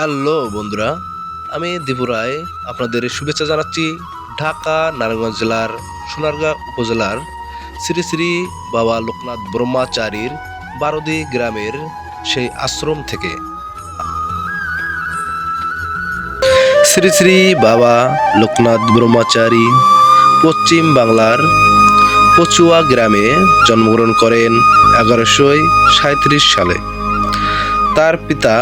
Hello বন্ধুরা, আমি দীপু রায়। আপনাদের শুভেচ্ছা জানাচ্ছি ঢাকা, নারায়ণগঞ্জ জেলার সোনারগাঁ উপজেলার শ্রী শ্রী বাবা লোকনাথ ব্রহ্মাচারীর বারদি গ্রামের সেই আশ্রম থেকে। শ্রী শ্রী বাবা লোকনাথ ব্রহ্মচারী পশ্চিম বাংলার পচুয়া গ্রামে জন্মগ্রহণ করেন এগারোশোই সাঁত্রিশ সালে। তার পিতা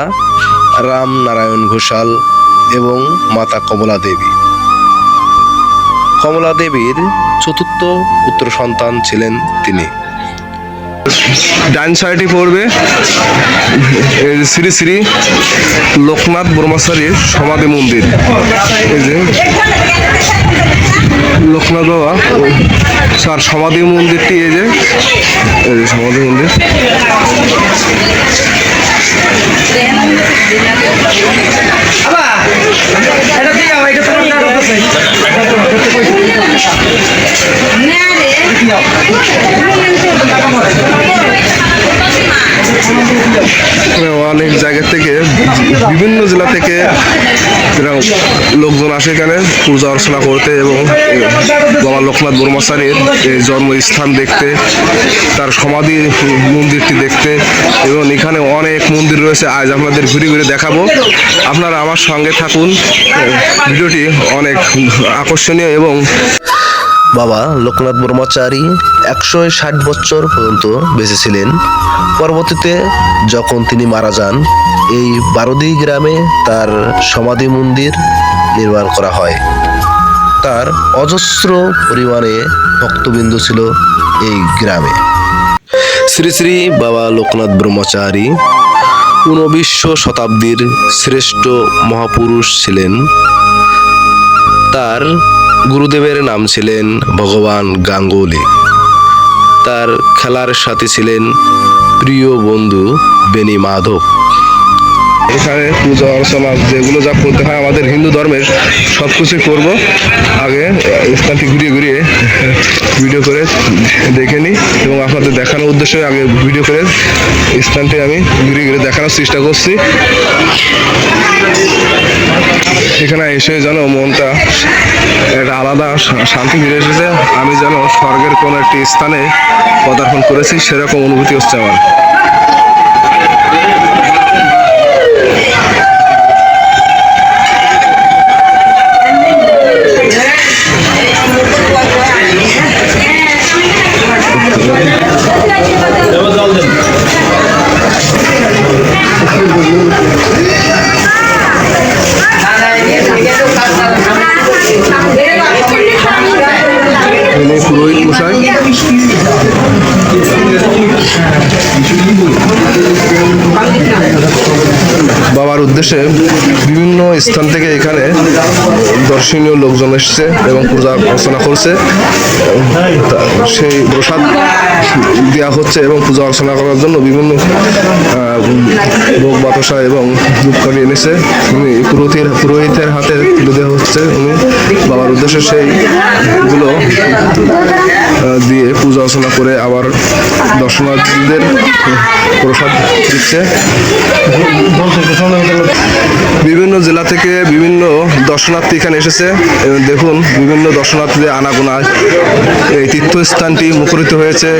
রাম নারায়ণ ঘোষাল এবং মাতা কমলা দেবী। কমলা দেবীর চতুর্থ পুত্র সন্তান ছিলেন তিনি। ডান সাইডে পড়বে। শ্রী শ্রী লোকনাথ ব্রহ্মচারীর সমাধি মন্দির। এই যে লোকনাথ বাবা। স্যার সমাধি মন্দিরটি এই যে সমাধি মন্দির। অনেক জায়গা থেকে বিভিন্ন জেলা থেকে লোকজন আসে এখানে, পূজা অর্চনা করতে এবং বাবা লোকনাথ ব্রহ্মচারীর জন্মস্থান দেখতে, তার সমাধি মন্দিরটি দেখতে এবং এখানে অনেক মন্দির রয়েছে। আজ আপনাদের ঘুরে ঘুরে দেখাবো। আপনারা আমার সঙ্গে থাকুন। ভিডিওটি অনেক আকর্ষণীয় এবং বাবা লোকনাথ ব্রহ্মচারী একশো ষাট বছর পর্যন্ত বেঁচে ছিলেন। পরবর্তীতে যখন তিনি মারা যান, এই বারদি গ্রামে তার সমাধি মন্দির নির্মাণ করা হয়। তার অজস্র পরিমাণে ভক্তবিন্দু ছিল এই গ্রামে। শ্রী শ্রী বাবা লোকনাথ ব্রহ্মচারী ঊনবিংশ শতাব্দীর শ্রেষ্ঠ মহাপুরুষ ছিলেন। তার গুরুদেবের নাম ছিলেন ভগবান গাঙ্গুলি। তার খেলার সাথে ছিলেন প্রিয় বন্ধু বেনি মাধব। এখানে পূজা, অর্চনা যেগুলো যা করতে হয় আমাদের হিন্দু ধর্মের সব কিছুই করব। আগে স্থানটি ঘুরিয়ে ঘুরিয়ে ভিডিও করে দেখে নিই এবং আপনাদের দেখানোর উদ্দেশ্যে আগে ভিডিও করে স্থানটি আমি ঘুরিয়ে ঘুরিয়ে দেখানোর চেষ্টা করছি। এখানে এসে যেন মনটা একটা আলাদা শান্তি ফিরে এসেছে। আমি যেন স্বর্গের কোনো একটি স্থানে পদার্পণ করেছি, সেরকম অনুভূতি হচ্ছে আমার। বাবার উদ্দেশ্যে বিভিন্ন স্থান থেকে এখানে দর্শনীয় লোকজন এসছে এবং পূজা অর্চনা করছে। সেই প্রসাদ দেওয়া হচ্ছে এবং পূজা অর্চনা করার জন্য বিভিন্ন ভোগ বাতাসা এবং ধূপকাঠি এনেছে। উনি পুরোহিতের পুরোহিতের হাতে তুলে দেওয়া হচ্ছে। উনি বাবার উদ্দেশ্যে সেইগুলো দিয়ে পূজা অর্চনা করে আবার দর্শনার্থীদের প্রসাদ দিচ্ছে। বিভিন্ন জেলা থেকে বিভিন্ন দর্শনার্থী এখানে এসেছে। দেখুন বিভিন্ন দর্শনার্থীদের আনাগোনা এই তীর্থস্থানটি মুখরিত হয়েছে।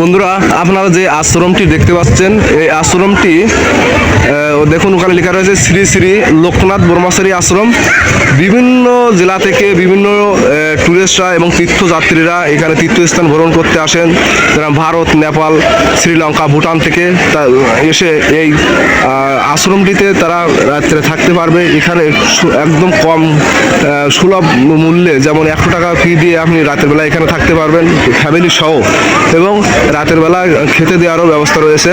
বন্ধুরা আপনারা যে আশ্রমটি দেখতে পাচ্ছেন এই আশ্রমটি দেখুন ওখানে লেখা রয়েছে শ্রী শ্রী লোকনাথ ব্রহ্মচারী আশ্রম। বিভিন্ন জেলা থেকে বিভিন্ন টুরিস্টরা এবং তীর্থযাত্রীরা এখানে তীর্থস্থান ভ্রমণ করতে আসেন। যারা ভারত নেপাল শ্রীলঙ্কা ভুটান থেকে এসে এই আহ, আশ্রমটিতে তারা রাত্রে থাকতে পারবে। এখানে একদম কম সুলভ মূল্যে যেমন একশো টাকা ফি দিয়ে আপনি রাতের বেলা এখানে থাকতে পারবেন ফ্যামিলি সহ। এবং রাতের বেলা খেতে দেওয়ারও ব্যবস্থা রয়েছে।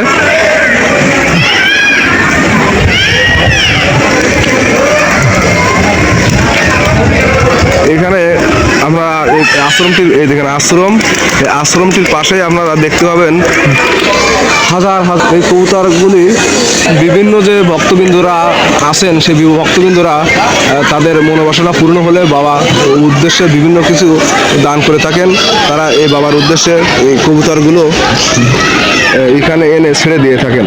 এখানে আমরা এই আশ্রমটির, এই দেখেন আশ্রম আশ্রমটির পাশে আপনারা দেখতে পাবেন হাজার হাজার এই কবুতরগুলি বিভিন্ন যে ভক্তবিন্দুরা আসেন, সেই ভক্তবৃন্দরা তাদের মনোবাসনা পূর্ণ হলে বাবা উদ্দেশ্যে বিভিন্ন কিছু দান করে থাকেন। তারা এই বাবার উদ্দেশ্যে এই কবুতরগুলো এখানে এনে ছেড়ে দিয়ে থাকেন।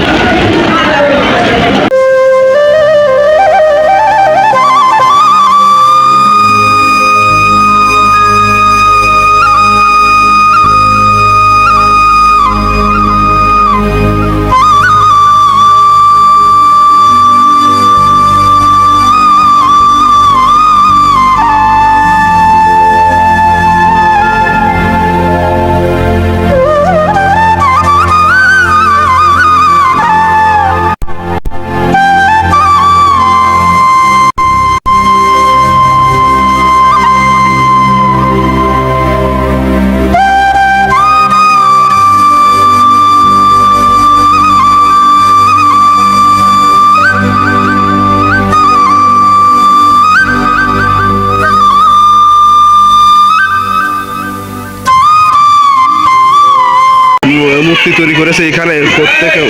প্রত্যেকে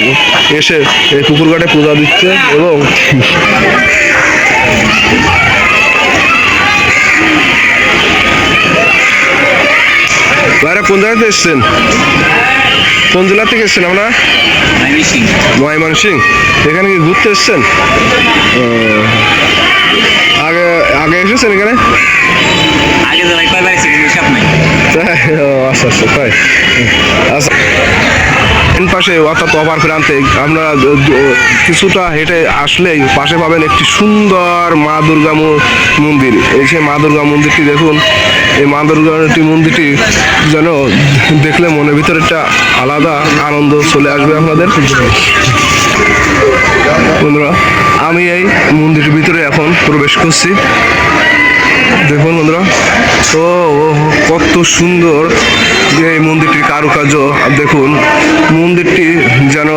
এসে এই পুকুর ঘাটে পূজা দিচ্ছে এবং ভাইরা কোন জায়গা থেকে এসছেন? কোন জেলা থেকে এসছেন আমরা ময়মনসিং এখানে কি ঘুরতে এসছেন? আগে আগে এসেছেন এখানে? আগে হিসাব নাই। আচ্ছা আচ্ছা তাই। আচ্ছা। ডান পাশে অর্থাৎ অপার প্রান্তে আমরা কিছুটা হেঁটে আসলেই পাশে পাবেন একটি সুন্দর মা দুর্গা মন্দির। এই সেই মা দুর্গা মন্দিরটি দেখুন। এই মা দুর্গাটি মন্দিরটি যেন দেখলে মনের ভিতরে একটা আলাদা আনন্দ চলে আসবে আপনাদের। বন্ধুরা, আমি এই মন্দিরের ভিতরে এখন প্রবেশ করছি। দেখুন বন্ধুরা। ও তো কত সুন্দর এই মন্দিরটির কারুকার্য। দেখুন, মন্দিরটি যেন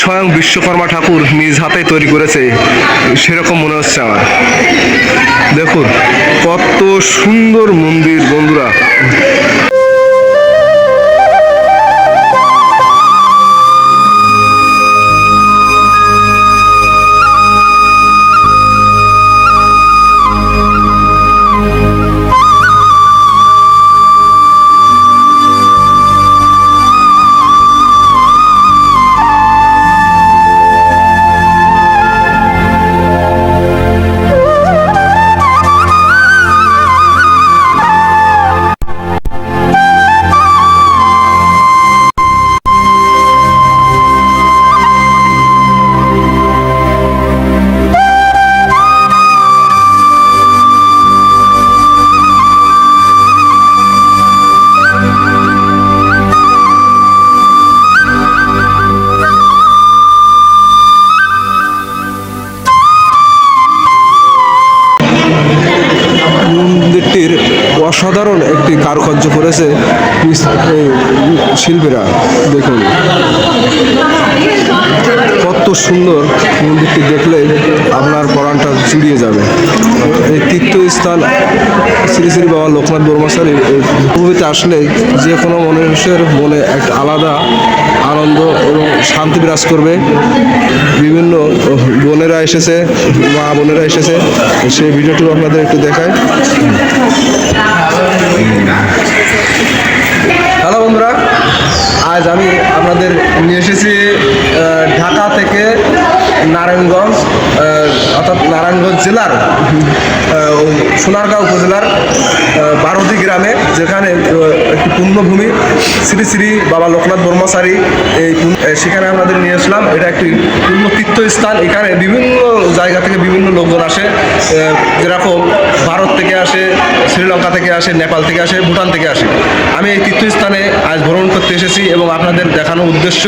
স্বয়ং বিশ্বকর্মা ঠাকুর নিজ হাতে তৈরি করেছে, সেরকম মনে হচ্ছে আমার। দেখুন, কত সুন্দর মন্দির, বন্ধুরা। অসাধারণ একটি কারুকার্য করেছে শিল্পীরা, দেখুন। কত সুন্দর মন্দিরটি দেখলে আপনার পরাণটা জুড়িয়ে যাবে। এই তীর্থস্থান শ্রী শ্রী বাবা লোকনাথ বর্মাচারীর এই ভূমিতে আসলে যে কোনো মানুষের মনে একটা আলাদা আনন্দ এবং শান্তি বিরাজ করবে। বিভিন্ন বোনেরা এসেছে, মা বোনেরা এসেছে। সেই ভিডিওটি আপনাদের একটু দেখায় হ্যালো বন্ধুরা, আজ আমি আপনাদের নিয়ে এসেছি ঢাকা থেকে নারায়ণগঞ্জ অর্থাৎ নারায়ণগঞ্জ জেলার সোনারগাঁও উপজেলার বারোদি গ্রামে, যেখানে একটি পুণ্যভূমি শ্রী শ্রী বাবা লোকনাথ ব্রহ্মচারী এই সেখানে আপনাদের নিয়ে আসলাম। এটা একটি পুণ্য তীর্থস্থান এখানে বিভিন্ন জায়গা থেকে বিভিন্ন লোকজন আসে। যেরকম ভারত থেকে আসে, শ্রীলঙ্কা থেকে আসে, নেপাল থেকে আসে, ভুটান থেকে আসে। আমি এই তীর্থস্থানে আজ ভ্রমণ করতে এসেছি এবং আপনাদের দেখানোর উদ্দেশ্য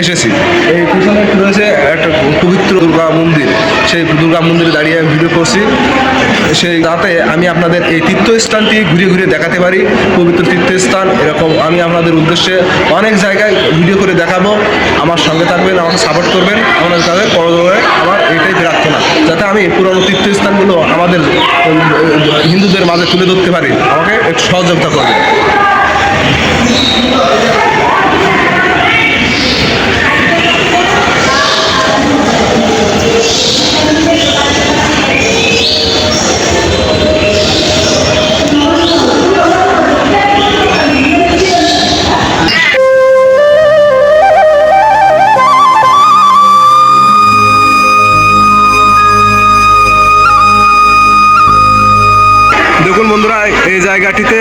এসেছি। এই পিছনে রয়েছে একটা পবিত্র দুর্গা মন্দির। সেই দুর্গা মন্দিরে দাঁড়িয়ে আমি ভিডিও করছি। সেই তাতে আমি আপনাদের এই তীর্থস্থানটি ঘুরে ঘুরে দেখাতে পারি। পবিত্র তীর্থস্থান, এরকম আমি আপনাদের উদ্দেশ্যে অনেক জায়গায় ভিডিও করে দেখাবো। আমার সঙ্গে থাকবেন, আমাকে সাপোর্ট করবেন। আমাদের তাদের পরবর্তী আমার এটাই প্রার্থনা যাতে আমি পুরনো তীর্থস্থানগুলো আমাদের, হিন্দুদের মাঝে তুলে ধরতে পারি। আমাকে একটু সহযোগিতা করবেন। বন্ধুরা, এই জায়গাটিতে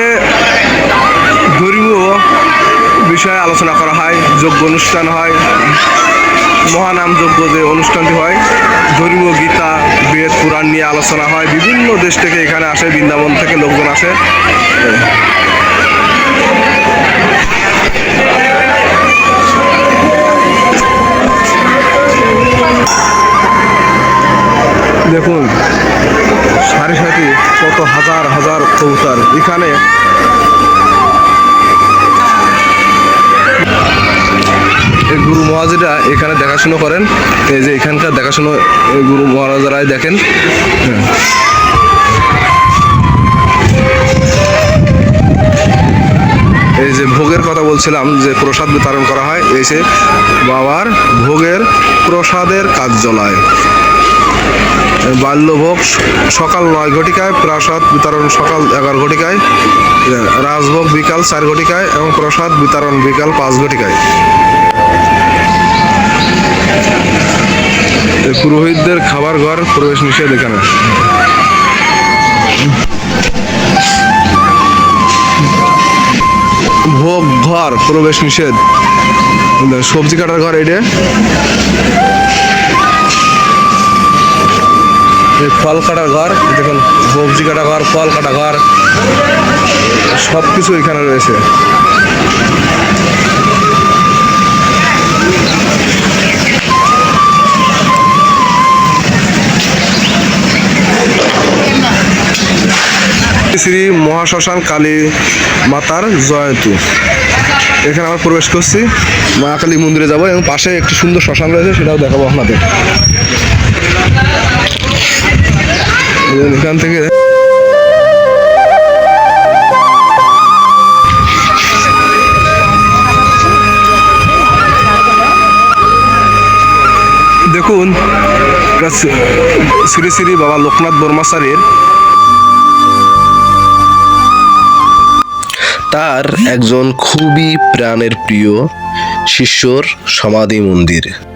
ধর্মীয় বিষয়ে আলোচনা করা হয় যোগ্য অনুষ্ঠান হয়, মহানাম যজ্ঞ যে অনুষ্ঠানটি হয়, ধর্মীয় গীতা, বেদ, পুরাণ নিয়ে আলোচনা হয়। বিভিন্ন দেশ থেকে এখানে আসে, বৃন্দাবন থেকে লোকজন আসে। দেখুন কত হাজার হাজার কবুতর। এখানে গুরু মহাজিরা এখানে দেখাশুনো করেন। এই যে এখানকার দেখাশুনো গুরু মহারাজারাই দেখেন। এই যে ভোগের কথা বলছিলাম যে প্রসাদ বিতরণ করা হয়, এই সে বাবার ভোগের প্রসাদের কার্যালয়। বাল্যভোগ, সকাল নয় ঘটিকায়, প্রাসাদ বিতরণ সকাল এগারো ঘটিকায়, রাজভোগ বিকাল চার ঘটিকায় এবং প্রসাদ বিতরণ বিকাল পাঁচ ঘটিকায়। পুরোহিতদের খাবার ঘর, প্রবেশ নিষেধ এখানে। ভোগ ঘর, প্রবেশ নিষেধ। সবজি কাটার ঘর এটা ফল কাটার ঘর দেখুন, সবজি কাটা ঘর, ফল কাটা ঘর সব কিছু এখানে রয়েছে। শ্রী মহাশ্মশান কালী মাতার জয়ন্তী। এখানে আমরা প্রবেশ করছি, মা কালী মন্দিরে যাব, এবং পাশে একটি সুন্দর শ্মশান রয়েছে, সেটাও দেখাবো আপনাদের। এখান থেকে দেখুন শ্রী- শ্রী বাবা লোকনাথ বর্মাচারীর তার একজন খুবই প্রাণের প্রিয় শিষ্যর সমাধি মন্দির।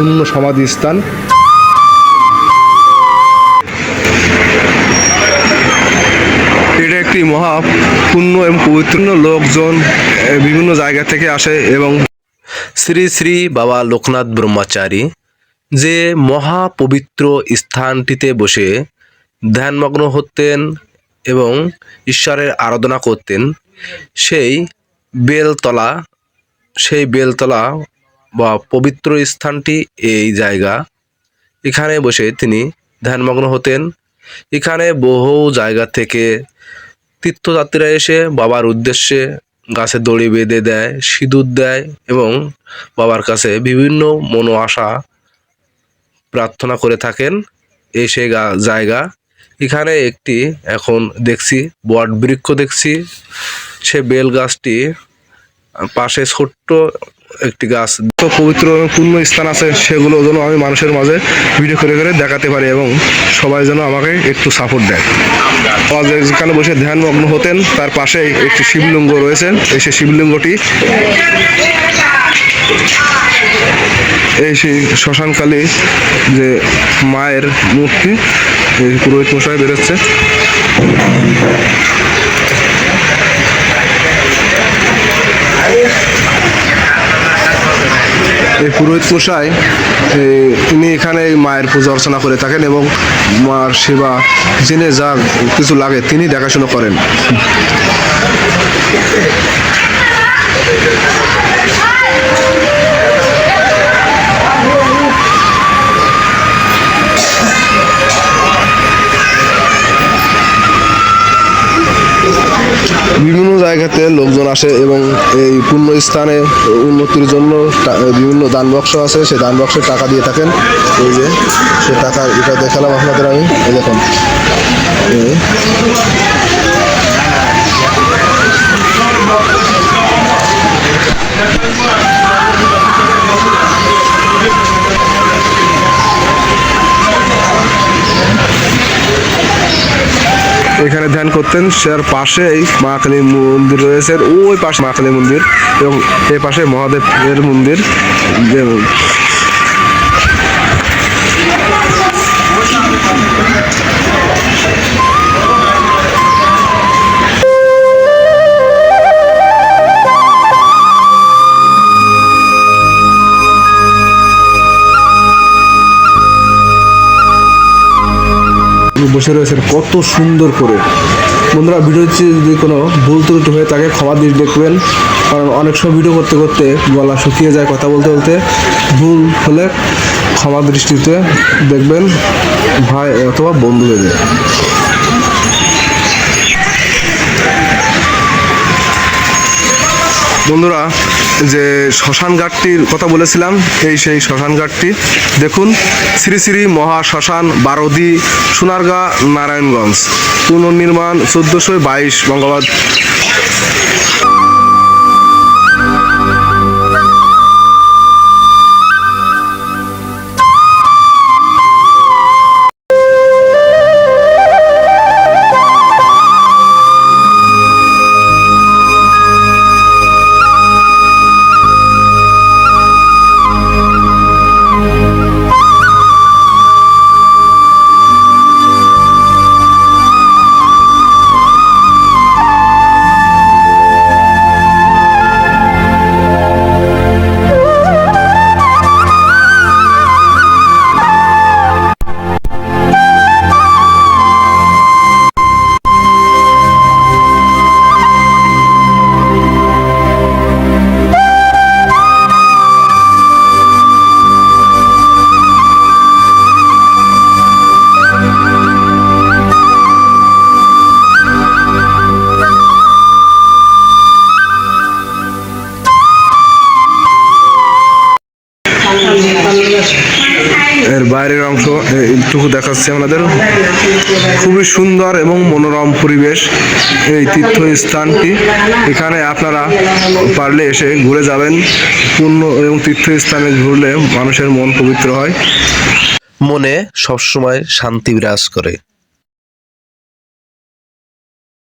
এই সেই সমাধি স্থান। এটা একটি মহা পুণ্য এবং পবিত্র লোকজন বিভিন্ন জায়গা থেকে আসে এবং শ্রী শ্রী বাবা লোকনাথ ব্রহ্মচারী যে মহা পবিত্র স্থানটিতে বসে ধ্যানমগ্ন হতেন এবং ঈশ্বরের আরাধনা করতেন, সেই বেলতলা সেই বেলতলা বা পবিত্র স্থানটি এই জায়গা। এখানে বসে তিনি ধ্যানমগ্ন হতেন। এখানে বহু জায়গা থেকে তীর্থযাত্রীরা এসে বাবার উদ্দেশ্যে গাছে দড়ি বেঁধে দেয়, সিঁদুর দেয় এবং বাবার কাছে বিভিন্ন মনো আশা প্রার্থনা করে থাকেন। এই সেই জায়গা। এখানে একটি এখন দেখছি, বট বৃক্ষ দেখছি। সে বেল গাছটি পাশে ছোট্ট একটি গাছ। তো পবিত্র এবং পূর্ণ স্থান আছে সেগুলো যেন আমি মানুষের মাঝে ভিডিও করে করে দেখাতে পারি এবং সবাই যেন আমাকে একটু সাপোর্ট দেয়। আমার যে- যেখানে বসে ধ্যানমগ্ন হতেন, তার পাশেই একটি শিবলিঙ্গ রয়েছে। এই সেই শিবলিঙ্গটি এই সেই শ্মশানকালী যে মায়ের মূর্তি, এই পুরোহিত মশাই বেরোচ্ছে। এই পুরোহিত মশাই তিনি এখানে মায়ের পূজা অর্চনা করে থাকেন এবং মার সেবা জেনে যা কিছু লাগে তিনি দেখাশোনা করেন। বিভিন্ন জায়গাতে লোকজন আসে এবং এই পূর্ণ স্থানে উন্নতির জন্য বিভিন্ন দান বক্স আছে। সেই দান বক্সে টাকা দিয়ে থাকেন। এই যে, সে টাকা এটা দেখালাম আপনাদের আমি। দেখুন। করতেন, সের পাশেই মা কালী মন্দির রয়েছে ওই পাশে মা কালী মন্দির এবং এই পাশে মহাদেবের মন্দির। বসে রয়েছেন কত সুন্দর করে। বন্ধুরা, ভিডিওতে যদি কোনো ভুল ত্রুটি হয়ে থাকে ক্ষমা দিয়ে দেখবেন। কারণ অনেক সময় ভিডিও করতে করতে গলা শুকিয়ে যায় কথা বলতে বলতে। ভুল হলে ক্ষমা দৃষ্টিতে দেখবেন, ভাই অথবা বন্ধু হয়ে যায় বন্ধুরা যে শ্মশান ঘাটটির কথা বলেছিলাম, এই সেই শ্মশান ঘাটটি। দেখুন, শ্রী শ্রী মহা শ্মশান বারদি, সোনারগাঁ, নারায়ণগঞ্জ। পুনর্নির্মাণ চোদ্দোশো বাইশ বঙ্গাবাদ বাইরের অংশ এইটুকু দেখাচ্ছি আপনাদের। খুবই সুন্দর এবং মনোরম পরিবেশ এই তীর্থস্থানটি। এখানে আপনারা পারলে এসে ঘুরে যাবেন, পূর্ণ এবং তীর্থস্থানে ঘুরলে মানুষের মন পবিত্র হয়। মনে সবসময় শান্তি বিরাজ করে।